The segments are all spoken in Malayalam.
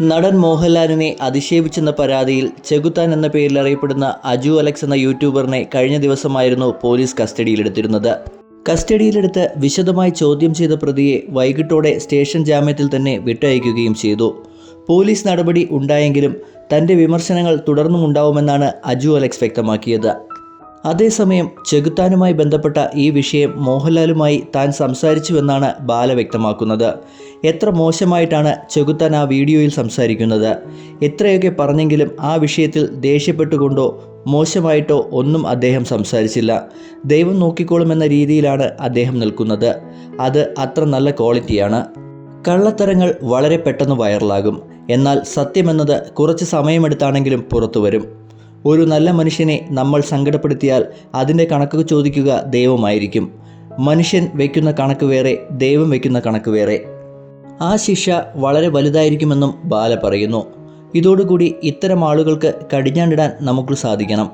നടൻ മോഹൻലാലിനെ അധിക്ഷേപിച്ചെന്ന പരാതിയിൽ ചെകുത്താൻ എന്ന പേരിൽ അറിയപ്പെടുന്ന അജു അലക്സ് എന്ന യൂട്യൂബറിനെ കഴിഞ്ഞ ദിവസമായിരുന്നു പോലീസ് കസ്റ്റഡിയിലെടുത്തിരുന്നത്. കസ്റ്റഡിയിലെടുത്ത് വിശദമായി ചോദ്യം ചെയ്ത പ്രതിയെ വൈകിട്ടോടെ സ്റ്റേഷൻ ജാമ്യത്തിൽ തന്നെ വിട്ടയക്കുകയും ചെയ്തു. പോലീസ് നടപടി ഉണ്ടായെങ്കിലും തന്റെ വിമർശനങ്ങൾ തുടർന്നുമുണ്ടാവുമെന്നാണ് അജു അലക്സ് വ്യക്തമാക്കിയത്. അതേസമയം ചെകുത്താനുമായി ബന്ധപ്പെട്ട ഈ വിഷയം മോഹൻലാലുമായി താൻ സംസാരിച്ചുവെന്നാണ് ബാല വ്യക്തമാക്കുന്നത്. എത്ര മോശമായിട്ടാണ് ചെകുത്താൻ ആ വീഡിയോയിൽ സംസാരിക്കുന്നത്? എത്രയൊക്കെ പറഞ്ഞെങ്കിലും ആ വിഷയത്തിൽ ദേഷ്യപ്പെട്ടുകൊണ്ടോ മോശമായിട്ടോ ഒന്നും അദ്ദേഹം സംസാരിച്ചില്ല. ദൈവം നോക്കിക്കോളുമെന്ന രീതിയിലാണ് അദ്ദേഹം നിൽക്കുന്നത്. അത് അത്ര നല്ല ക്വാളിറ്റിയാണ്. കള്ളത്തരങ്ങൾ വളരെ പെട്ടെന്ന് വൈറലാകും. എന്നാൽ സത്യമെന്നത് കുറച്ച് സമയമെടുത്താണെങ്കിലും പുറത്തു വരും ഒരു നല്ല മനുഷ്യനെ നമ്മൾ സങ്കടപ്പെടുത്തിയാൽ അതിന്റെ കണക്ക് ചോദിക്കുക ദൈവമായിരിക്കും. മനുഷ്യൻ വയ്ക്കുന്ന കണക്ക് വേറെ ദൈവം വയ്ക്കുന്ന കണക്ക് വേറെ. ആ ശിക്ഷ വളരെ വലുതായിരിക്കുമെന്നും ബാല പറയുന്നു. ഇതോടുകൂടി ഇത്തരം ആളുകൾക്ക് കടിഞ്ഞാണ്ടിടാൻ നമുക്ക് സാധിക്കണം.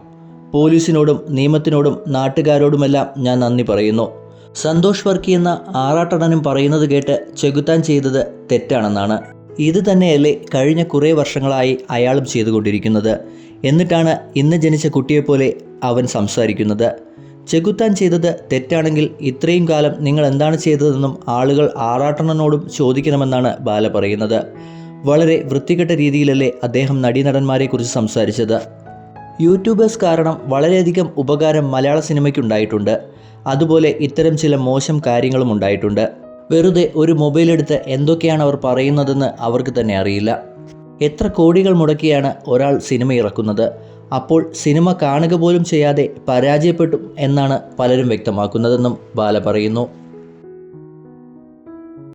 പോലീസിനോടും നിയമത്തിനോടും നാട്ടുകാരോടുമെല്ലാം ഞാൻ നന്ദി പറയുന്നു. സന്തോഷ് വർക്കി എന്ന ആറാട്ടടനും പറയുന്നത് കേട്ട് ചെകുത്താൻ ചെയ്തത് തെറ്റാണെന്നാണ്. ഇത് തന്നെയല്ലേ കഴിഞ്ഞ കുറേ വർഷങ്ങളായി അയാളും ചെയ്തുകൊണ്ടിരിക്കുന്നത്. എന്നിട്ടാണ് ഇന്ന് ജനിച്ച കുട്ടിയെപ്പോലെ അവൻ സംസാരിക്കുന്നത്. ചെകുത്താൻ ചെയ്തത് തെറ്റാണെങ്കിൽ ഇത്രയും കാലം നിങ്ങൾ എന്താണ് ചെയ്തതെന്നും ആളുകൾ ആറാട്ടണനോടും ചോദിക്കണമെന്നാണ് ബാല പറയുന്നത്. വളരെ വൃത്തികെട്ട രീതിയിലല്ലേ അദ്ദേഹം നടീനടന്മാരെക്കുറിച്ച് സംസാരിച്ചത്. യൂട്യൂബേഴ്സ് കാരണം വളരെയധികം ഉപകാരം മലയാള സിനിമയ്ക്കുണ്ടായിട്ടുണ്ട്. അതുപോലെ ഇത്തരം ചില മോശം കാര്യങ്ങളും ഉണ്ടായിട്ടുണ്ട്. വെറുതെ ഒരു മൊബൈൽ എടുത്ത് എന്തൊക്കെയാണ് അവർ പറയുന്നതെന്ന് അവർക്ക് തന്നെ അറിയില്ല. എത്ര കോടികൾ മുടക്കിയാണ് ഒരാൾ സിനിമ ഇറക്കുന്നത്. അപ്പോൾ സിനിമ കാണുക പോലും ചെയ്യാതെ പരാജയപ്പെട്ടു എന്നാണ് പലരും വ്യക്തമാക്കുന്നതെന്നും ബാല പറയുന്നു.